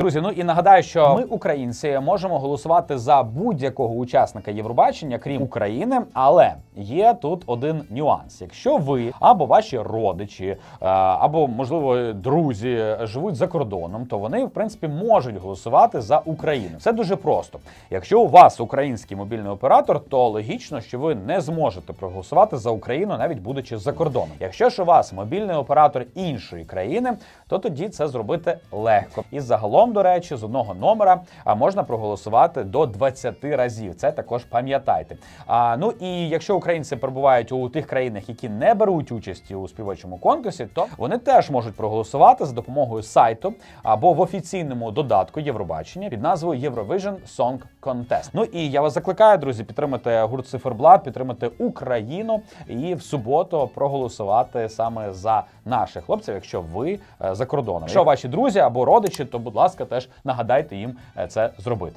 Друзі, ну і нагадаю, що ми, українці, можемо голосувати за будь-якого учасника Євробачення, крім України. Але є тут один нюанс: якщо ви або ваші родичі, е, або можливо друзі живуть за кордоном, то вони в принципі можуть голосувати за Україну. Це дуже просто. Якщо у вас український мобільний оператор, то логічно, що ви не зможете проголосувати за Україну, навіть будучи за кордоном. Якщо ж у вас мобільний оператор іншої країни, то тоді це зробити легко. І загалом, до речі, з одного номера можна проголосувати до 20 разів. Це також пам'ятайте. А ну і якщо українці перебувають у тих країнах, які не беруть участі у співочому конкурсі, то вони теж можуть проголосувати за допомогою сайту або в офіційному додатку Євробачення під назвою Eurovision Song Contest. Ну і я вас закликаю, друзі, підтримати гурт Циферблат, підтримати Україну і в суботу проголосувати саме за наших хлопців, якщо ви е, за кордоном. Якщо ваші друзі або родичі, то будь ласка, теж нагадайте їм е, це зробити.